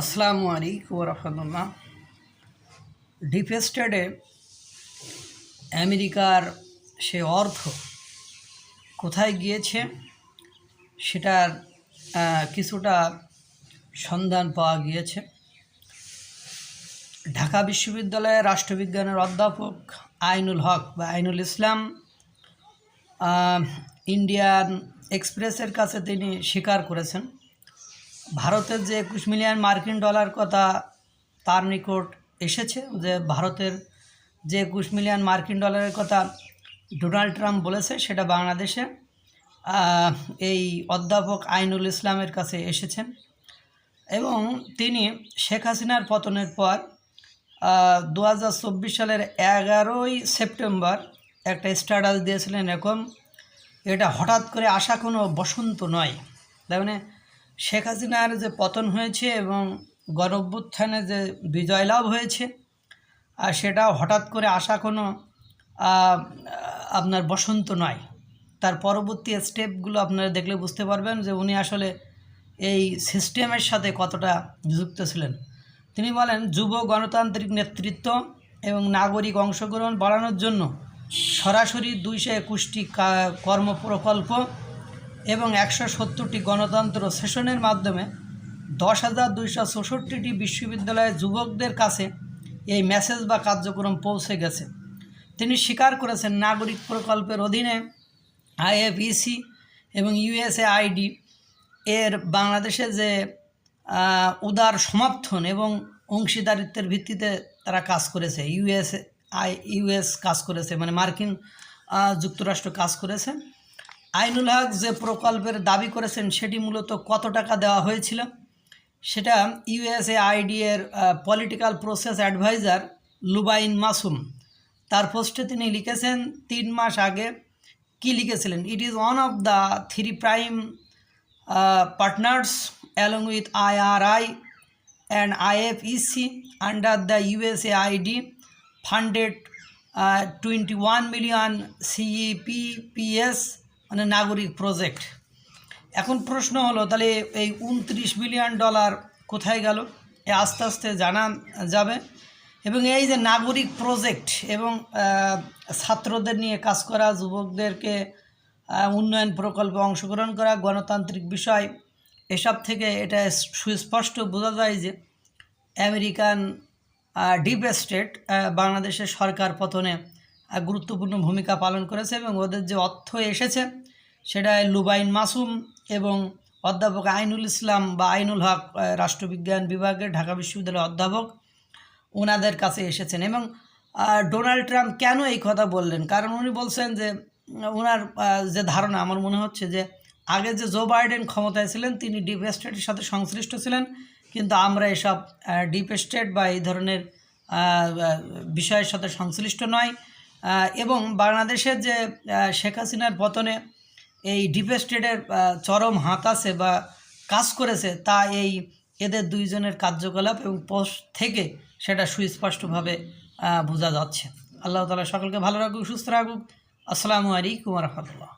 আসসালামু আলাইকুম রহমতুল্লাহ। ডিপ স্টেটে আমেরিকার সে অর্থ কোথায় গিয়েছে সেটার কিছুটা সন্ধান পাওয়া গিয়েছে। ঢাকা বিশ্ববিদ্যালয়ের রাষ্ট্রবিজ্ঞানের অধ্যাপক আইনুল হক বা আইনুল ইসলাম ইন্ডিয়ান এক্সপ্রেসের কাছে তিনি স্বীকার করেছেন। ভারতের যে একুশ মিলিয়ন মার্কিন ডলার কথা তার নিকট এসেছে যে ভারতের যে একুশ মিলিয়ন মার্কিন ডলারের কথা ডোনাল্ড ট্রাম্প বলেছে, সেটা বাংলাদেশে এই অধ্যাপক আইনুল ইসলামের কাছে এসেছেন। এবং তিনি শেখ হাসিনার পতনের পর দু হাজার চব্বিশ সালের এগারোই সেপ্টেম্বর একটা স্ট্যাটাস দিয়েছিলেন এরকম, এটা হঠাৎ করে আসা কোনো বসন্ত নয়। তার মানে শেখ হাসিনার যে পতন হয়েছে এবং গণঅভ্যুত্থানে যে বিজয় লাভ হয়েছে, আর সেটা হঠাৎ করে আসা কোনো আপনার বসন্ত নয়। তার পরবর্তী স্টেপগুলো আপনারা দেখলে বুঝতে পারবেন যে উনি আসলে এই সিস্টেমের সাথে কতটা যুক্ত ছিলেন। তিনি বলেন, যুব গণতান্ত্রিক নেতৃত্ব এবং নাগরিক অংশগ্রহণ বাড়ানোর জন্য সরাসরি দুইশো একুশটি কা- কর্ম প্রকল্প এবং একশো সত্তরটি গণতন্ত্র সেশনের মাধ্যমে দশ হাজার দুইশো চৌষট্টিটি বিশ্ববিদ্যালয়ের যুবকদের কাছে এই মেসেজ বা কার্যক্রম পৌঁছে গেছে। তিনি স্বীকার করেছেন নাগরিক প্রকল্পের অধীনে আইএফইসি এবং ইউএসএ আইডি এর বাংলাদেশে যে উদার সমর্থন এবং অংশীদারিত্বের ভিত্তিতে তারা কাজ করেছে ইউএস আই, ইউএস কাজ করেছে মানে মার্কিন যুক্তরাষ্ট্র কাজ করেছে। আইনুল হক যে প্রকল্পের দাবি করেছেন সেটি মূলত কত টাকা দেওয়া হয়েছিল? সেটা ইউএসএ আইডি এর political process adviser Lubain Masum. তার পোস্টে তিনি লিখেছেন, তিন মাস আগে কি লিখেছিলেন? It is one of the three prime partners along with IRI and IFES under the USAID funded twenty one million CEPPS মানে নাগরিক প্রজেক্ট এখন প্রশ্ন হলো, তাহলে এই উনত্রিশ বিলিয়ন ডলার কোথায় গেল? এ আস্তে আস্তে জানা যাবে। এবং এই যে নাগরিক প্রজেক্ট এবং ছাত্রদের নিয়ে কাজ করা, যুবকদেরকে উন্নয়ন প্রকল্পে অংশগ্রহণ করা, গণতান্ত্রিক বিষয়, এসব থেকে এটা সুস্পষ্ট বোঝা যায় যে আমেরিকান ডিপ স্টেট বাংলাদেশের সরকার পতনে গুরুত্বপূর্ণ ভূমিকা পালন করেছে এবং ওদের যে অর্থ এসেছে সেটা লুবাইন মাসুম এবং অধ্যাপক আইনুল ইসলাম বা আইনুল হক রাষ্ট্রবিজ্ঞান বিভাগের ঢাকা বিশ্ববিদ্যালয়ের অধ্যাপক ওনাদের কাছে এসেছেন এবং ডোনাল্ড ট্রাম্প কেন এই কথা বললেন? কারণ উনি বলছেন যে ওনার যে ধারণা, আমার মনে হচ্ছে যে, আগে যে জো বাইডেন ক্ষমতায় ছিলেন, তিনি ডিপ স্টেটের সাথে সংশ্লিষ্ট ছিলেন, কিন্তু আমরা এসব ডিপ স্টেট বা এই ধরনের বিষয়ের সাথে সংশ্লিষ্ট নয়। এবং বাংলাদেশের যে শেখ হাসিনার পতনে এই ডিপ স্টেটের চরম হাত আছে বা কাজ করেছে, তা এই এদের দুইজনের কার্যকলাপ এবং পোস্ট থেকে সেটা সুস্পষ্টভাবে বোঝা যাচ্ছে। আল্লাহ তালা সকলকে ভালো রাখুক, সুস্থ রাখুক। আসসালামু আলাইকুম রহমতুল্লাহ।